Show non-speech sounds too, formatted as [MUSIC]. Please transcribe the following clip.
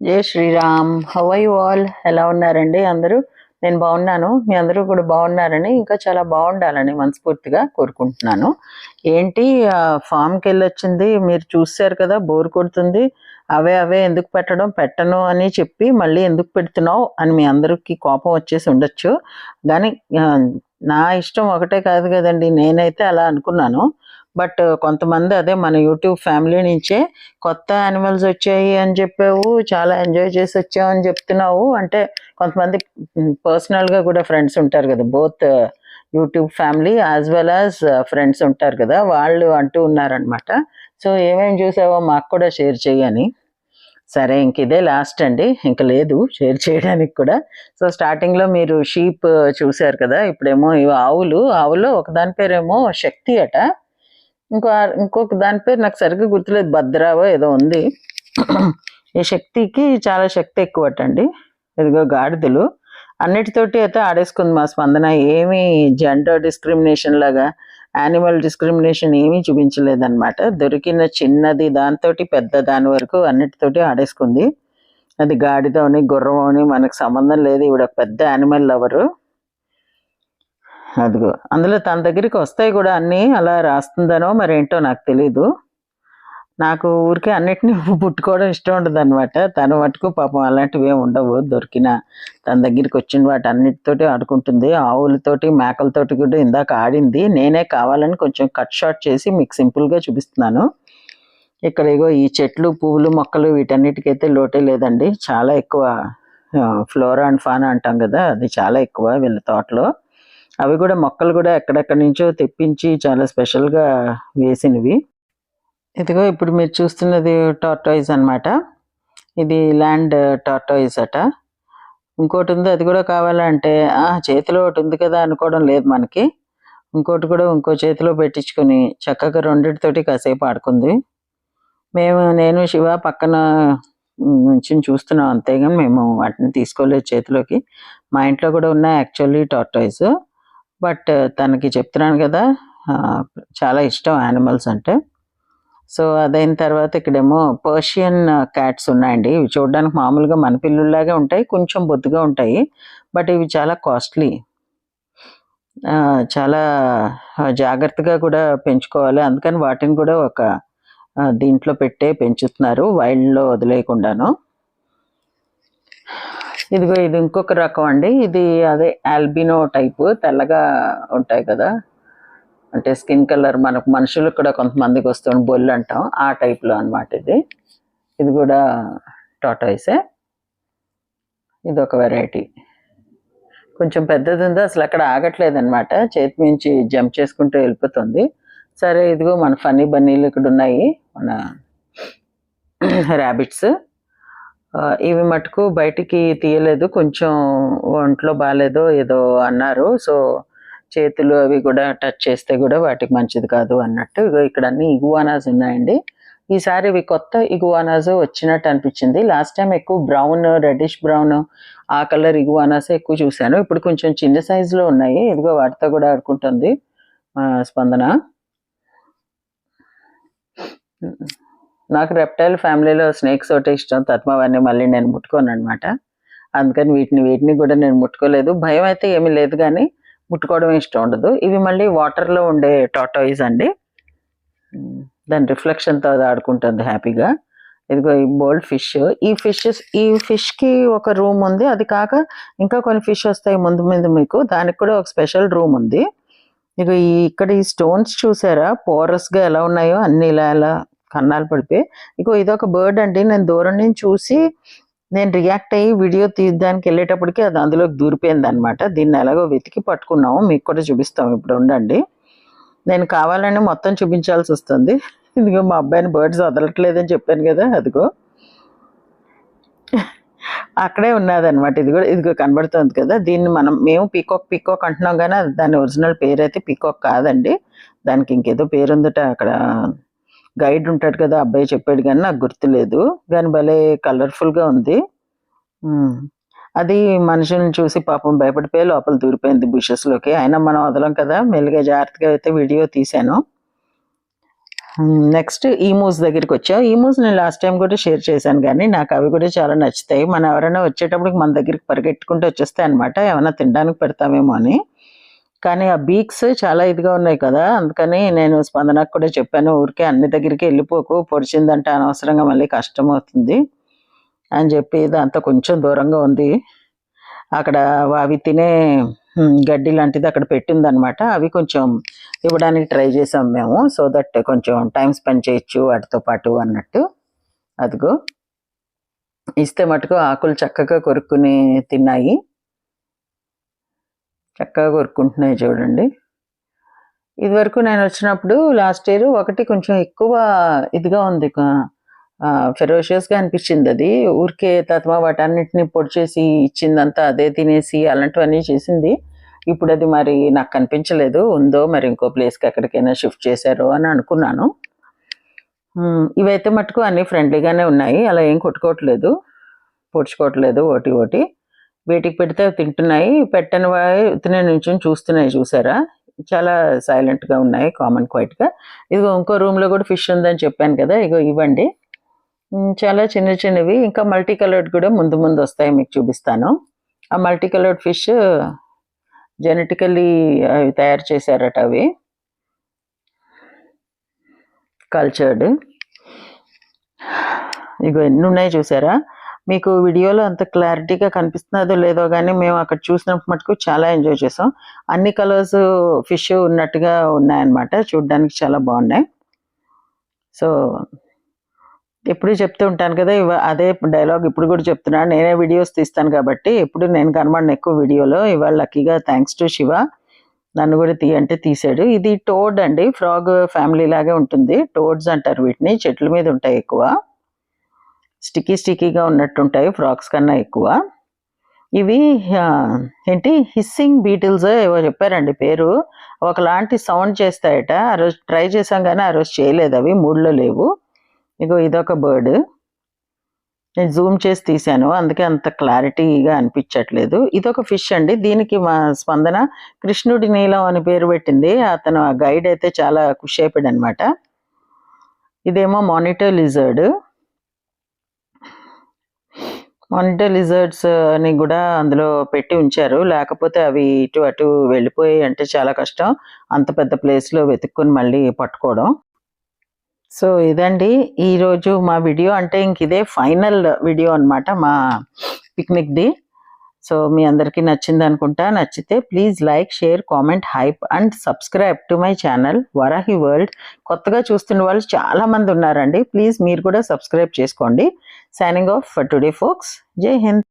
జై Sriram. How wall ఎలా ఉన్నారండి? అందరూ? నేను బాగున్నాను. మీ అందరూ కూడా బాగున్నారని ఇంకా చాలా బాగుండాలని మనస్ఫూర్తిగా కోరుకుంటున్నాను. ఏంటి ఫామ్కి వెళ్ళొచ్చింది. మీరు చూశారు కదా బోర్ కొడుతుంది. అవే అవే ఎందుకు పెట్టడం? పెట్టను అని చెప్పి మళ్ళీ ఎందుకు పెడుతున్నావు అని మీ అందరికీ కోపం వచ్చేసి ఉండొచ్చు. కానీ నా ఇష్టం ఒకటే కాదు కదండి. నేనైతే అలా అనుకున్నాను. బట్ కొంతమంది అదే మన యూట్యూబ్ ఫ్యామిలీ నుంచే కొత్త యానిమల్స్ వచ్చాయి అని చెప్పావు చాలా ఎంజాయ్ చేసి వచ్చావు అని చెప్తున్నావు. అంటే కొంతమంది పర్సనల్గా కూడా ఫ్రెండ్స్ ఉంటారు కదా both YouTube family as well as friends ఉంటారు కదా వాళ్ళు అంటూ ఉన్నారనమాట సో ఏమేమి చూసావో మాకు కూడా షేర్ చేయని సరే ఇంక ఇదే లాస్ట్ అండి. ఇంక లేదు షేర్ చేయడానికి కూడా. సో స్టార్టింగ్లో మీరు షీప్ చూశారు కదా ఇప్పుడేమో ఇవి ఆవులు. ఆవులో ఒక దాని పేరేమో శక్తి అట. ఇంకో ఇంకొక దాని పేరు నాకు సరిగ్గా గుర్తులేదు. భద్రావో ఏదో ఉంది. ఈ శక్తికి చాలా శక్తి ఎక్కువ అండి ఇదిగో గాడిదలు. అన్నిటితోటి అయితే ఆడేసుకుంది మా స్పందన. ఏమీ జెండర్ డిస్క్రిమినేషన్ లాగా యానిమల్ డిస్క్రిమినేషన్ ఏమీ చూపించలేదన్నమాట. దొరికిన చిన్నది దాంతో పెద్ద దాని వరకు అన్నిటితోటి ఆడేసుకుంది. అది గాడిదోని గుర్రం అని మనకు సంబంధం లేదు. ఇవిడ ఒక పెద్ద యానిమల్ లవరు అదిగో అందులో తన దగ్గరికి వస్తాయి కూడా అన్నీ అలా రాస్తుందనో మరి ఏంటో నాకు తెలీదు. నాకు ఊరికే అన్నిటినీ [LAUGHS] పుట్టుకోవడం ఇష్టం ఉండదు అనమాట తను మటుకు పాపం అలాంటివి ఏమి ఉండవు దొరికిన. తన దగ్గరికి వచ్చిన వాటి అన్నిటితోటి ఆడుకుంటుంది. ఆవులతోటి మేకలతోటి కూడా ఇందాక ఆడింది. నేనే కావాలని కొంచెం కట్ షార్ట్ చేసి మీకు సింపుల్గా చూపిస్తున్నాను. ఇక్కడ ఇగో ఈ చెట్లు పువ్వులు మొక్కలు వీటన్నిటికైతే లోటే లేదండి. చాలా ఎక్కువ ఫ్లోరా అండ్ ఫానా అంటాం కదా అది చాలా ఎక్కువ వీళ్ళ తోటలో. అవి కూడా మొక్కలు కూడా ఎక్కడెక్కడి నుంచో తెప్పించి చాలా స్పెషల్గా వేసినవి. ఇదిగో ఇప్పుడు మీరు చూస్తున్నది టార్టాయిస్ అన్నమాట. ఇది ల్యాండ్ టార్టాయిస్ అట. ఇంకోటి ఉంది అది కూడా కావాలంటే ఆ చేతిలో ఒకటి ఉంది కదా అనుకోవడం లేదు మనకి. ఇంకోటి కూడా ఇంకో చేతిలో పెట్టించుకొని చక్కగా రెండింటితోటి కాసేపు ఆడుకుంది. మేము నేను శివ పక్కన నుంచి చూస్తున్నాం అంతేగా మేము వాటిని తీసుకోలేదు చేతిలోకి. మా ఇంట్లో కూడా ఉన్న యాక్చువల్లీ టార్టాయిస్. బట్ తనకి చెప్తున్నాను కదా చాలా ఇష్టం యానిమల్స్ అంటే. సో అదైన తర్వాత ఇక్కడేమో పర్షియన్ క్యాట్స్ ఉన్నాయండి. ఇవి చూడడానికి మామూలుగా మన పిల్లుల్లాగే ఉంటాయి కొంచెం బొద్దుగా ఉంటాయి బట్ ఇవి చాలా కాస్ట్లీ చాలా జాగ్రత్తగా కూడా పెంచుకోవాలి. అందుకని వాటిని కూడా ఒక దీంట్లో పెట్టే పెంచుతున్నారు వైల్డ్లో వదిలేయకుండాను. ఇదిగో ఇది ఇంకొక రకం అండి. ఇది అదే ఆల్బినో టైపు తెల్లగా ఉంటాయి కదా. అంటే స్కిన్ కలర్ మనకు మనుషులకు కూడా కొంతమందికి వస్తుంది బొల్లు అంటాం. ఆ టైప్లో అన్నమాట ఇది. ఇది కూడా టాటాయిసే ఇది ఒక వెరైటీ కొంచెం పెద్దది ఉంది అసలు అక్కడ ఆగట్లేదు అనమాట చేతి మించి జంప్ చేసుకుంటూ వెళ్ళిపోతుంది. సరే ఇదిగో మన ఫన్నీ బన్నీలు ఇక్కడ ఉన్నాయి. మన ర్యాబిట్స్ ఇవి మటుకు బయటికి తీయలేదు కొంచెం ఒంట్లో బాగాలేదో ఏదో అన్నారు. సో చేతులు అవి కూడా టచ్ చేస్తే కూడా వాటికి మంచిది కాదు అన్నట్టు. ఇక్కడ అన్ని ఇగువానాస్ ఉన్నాయండి. ఈసారి ఇవి కొత్త ఇగువానాస్ వచ్చినట్టు అనిపించింది. లాస్ట్ టైం ఎక్కువ బ్రౌన్ రెడ్డిష్ బ్రౌన్ ఆ కలర్ ఇగువానాస్ ఎక్కువ చూశాను. ఇప్పుడు కొంచెం చిన్న సైజులో ఉన్నాయి. ఇదిగో వాటితో కూడా ఆడుకుంటుంది స్పందన. నాకు రెప్టైల్ ఫ్యామిలీలో స్నేక్స్ ఒకటే ఇష్టం. తత్మవన్నీ మళ్ళీ నేను ముట్టుకోను అనమాట అందుకని వీటిని వీటిని కూడా నేను ముట్టుకోలేదు. భయం అయితే ఏమీ లేదు కానీ ముట్టుకోవడం ఇష్టం ఉండదు. ఇవి మళ్ళీ వాటర్లో ఉండే టాటాయిస్ అండి. దాని రిఫ్లెక్షన్తో అది ఆడుకుంటుంది హ్యాపీగా ఇదిగో ఈ బోల్డ్ ఫిష్ ఈ ఫిషెస్ ఈ ఫిష్కి ఒక రూమ్ ఉంది. అది కాక ఇంకా కొన్ని ఫిష్ వస్తాయి ముందు మీద మీకు. దానికి కూడా ఒక స్పెషల్ రూమ్ ఉంది. ఇక ఈ ఇక్కడ ఈ స్టోన్స్ చూసారా? పోరస్గా ఎలా ఉన్నాయో? అన్ని ఇలా ఎలా కన్నాలు పడిపోయి ఇగో ఇదొక బర్డ్ అండి నేను దూరం నుంచి చూసి నేను రియాక్ట్ అయ్యి వీడియో తీయడానికి వెళ్ళేటప్పటికి అది అందులోకి దూరిపోయింది అనమాట దీన్ని ఎలాగో వెతికి పట్టుకున్నాము. మీకు కూడా చూపిస్తాం ఇప్పుడు ఉండండి. నేను కావాలని మొత్తం చూపించాల్సి వస్తుంది. ఇదిగో మా అబ్బాయిని బర్డ్స్ వదలట్లేదని చెప్పాను కదా అదిగో. అక్కడే ఉన్నదనమాట ఇది కూడా ఇదిగో కనబడుతుంది కదా. దీన్ని మనం మేము పీకాక్ పీకాక్ అంటున్నాం కానీ దాని ఒరిజినల్ పేరు అయితే పీకాక్ కాదండి. దానికి ఇంకేదో పేరు ఉందట అక్కడ. గైడ్ ఉంటాడు కదా అబ్బాయి చెప్పాడు కానీ నాకు గుర్తులేదు. కానీ భలే కలర్ఫుల్గా ఉంది. అది మనుషుల్ని చూసి పాపం భయపడిపోయి లోపల దూరిపోయింది బుషెస్లోకి అయినా మనం వదలం కదా. మెల్లిగా జాగ్రత్తగా అయితే వీడియో తీశాను. నెక్స్ట్ ఈమూస్ దగ్గరికి వచ్చాం ఈమూస్ నేను లాస్ట్ టైం కూడా షేర్ చేశాను కానీ నాకు అవి కూడా చాలా నచ్చుతాయి. మనం ఎవరైనా వచ్చేటప్పుడు మన దగ్గరికి పరిగెట్టుకుంటూ వచ్చేస్తాయి అనమాట ఏమైనా తినడానికి పెడతామేమో అని. కానీ ఆ బీక్స్ చాలా ఇదిగా ఉన్నాయి కదా. అందుకని నేను స్పందనకు కూడా చెప్పాను ఊరికే అన్ని దగ్గరికి వెళ్ళిపోకు పొడిచిందంటే అనవసరంగా మళ్ళీ కష్టం అవుతుంది అని చెప్పి దాంతో కొంచెం దూరంగా ఉంది. అక్కడ అవి తినే గడ్డి లాంటిది అక్కడ పెట్టిందనమాట. అవి కొంచెం ఇవ్వడానికి ట్రై చేసాం మేము. సో దట్ కొంచెం టైం స్పెండ్ చేయొచ్చు వాటితో పాటు అన్నట్టు. అదిగో. ఇస్తే మటుకు ఆకులు చక్కగా కొరుక్కుని తిన్నాయి. చక్కగా కొరుక్కుంటున్నాయి చూడండి. ఇదివరకు నేను వచ్చినప్పుడు లాస్ట్ ఇయర్ ఒకటి కొంచెం ఎక్కువ ఇదిగా ఉంది. ఫెరోషియస్గా అనిపించింది అది. ఊరికే తత్మ వాటన్నిటిని పొడి చేసి ఇచ్చిందంతా అదే తినేసి అలాంటివన్నీ చేసింది. ఇప్పుడు అది మరి నాకు కనిపించలేదు ఉందో మరి ఇంకో ప్లేస్కి ఎక్కడికైనా షిఫ్ట్ చేశారో అని అనుకున్నాను. ఇవైతే మటుకు అన్నీ ఫ్రెండ్లీగానే ఉన్నాయి. అలా ఏం కొట్టుకోవట్లేదు. పొడుచుకోవట్లేదు. ఓటి ఓటి. వీటికి పెడితే తింటున్నాయి. పెట్టని తినే నుంచి చూస్తున్నాయి చూసారా? చాలా సైలెంట్గా ఉన్నాయి కామన్ క్వైట్గా ఇదిగో ఇంకో రూమ్లో కూడా ఫిష్ ఉందని చెప్పాను కదా ఇగో ఇవ్వండి. చాలా చిన్న చిన్నవి ఇంకా మల్టీ కలర్డ్ కూడా ముందు ముందు వస్తాయి మీకు చూపిస్తాను. ఆ మల్టీ కలర్డ్ ఫిష్ జెనెటికల్లీ అవి తయారు చేశారట అవి. కల్చర్డ్ ఇగో ఎన్ని ఉన్నాయి చూసారా? మీకు వీడియోలో అంత క్లారిటీగా కనిపిస్తున్నదో లేదో కానీ మేము అక్కడ చూసినప్పుడు మటుకు చాలా ఎంజాయ్ చేసాం. అన్ని కలర్స్ ఫిష్ ఉన్నట్టుగా ఉన్నాయన్నమాట. చూడడానికి చాలా బాగున్నాయి. సో ఎప్పుడు చెప్తూ ఉంటాను కదా అదే డైలాగ్ ఇప్పుడు కూడా చెప్తున్నాను నేనే వీడియోస్ తీస్తాను కాబట్టి ఎప్పుడు నేను కనబడిన ఎక్కువ వీడియోలో. ఇవాళ లక్కీగా థ్యాంక్స్ టు శివ. నన్ను కూడా తీ అంటే తీసాడు. ఇది టోడ్ అండి. ఫ్రాగ్ ఫ్యామిలీ లాగే ఉంటుంది. టోడ్స్ అంటారు వీటిని. చెట్ల మీద ఉంటాయి ఎక్కువ. స్టిక్కీ స్టిక్కీగా ఉన్నట్టుంటాయి ఫ్రాక్స్ కన్నా ఎక్కువ. ఇవి ఏంటి? హిస్సింగ్ బీటిల్స్ ఏవో చెప్పారండి పేరు? ఒకలాంటి సౌండ్ చేస్తాయట. ఆ రోజు ట్రై చేసాం కానీ ఆ రోజు చేయలేదు. అవి మూడ్లో లేవు. ఇగో ఇదొక బర్డ్. నేను జూమ్ చేసి తీశాను. అందుకే అంత క్లారిటీగా అనిపించట్లేదు. ఇదొక ఫిష్ అండి. దీనికి మా స్పందన కృష్ణుడి నీలం అని పేరు పెట్టింది. అతను ఆ గైడ్ అయితే చాలా ఖుషి అయిపోయాడు అనమాట ఇదేమో మానిటర్ లిజర్డ్. మానిటర్ లిజర్డ్స్ అని కూడా అందులో పెట్టి ఉంచారు. లేకపోతే అవి ఇటు అటు వెళ్ళిపోయి అంటే చాలా కష్టం. అంత పెద్ద ప్లేస్లో వెతుక్కుని మళ్ళీ పట్టుకోవడం. సో ఇదండి. ఈరోజు మా వీడియో అంటే ఇంక ఇదే ఫైనల్ వీడియో అన్నమాట మా పిక్నిక్ది సో మీ అందరికీ నచ్చింది అనుకుంటా. నచ్చితే please like share comment hype and subscribe to my channel Varahi world. కొత్తగా చూస్తున్న వాళ్ళు చాలా మంది ఉన్నారండి. ప్లీజ్ మీరు కూడా సబ్స్క్రైబ్ చేసుకోండి. Signing off for today folks జై హింద్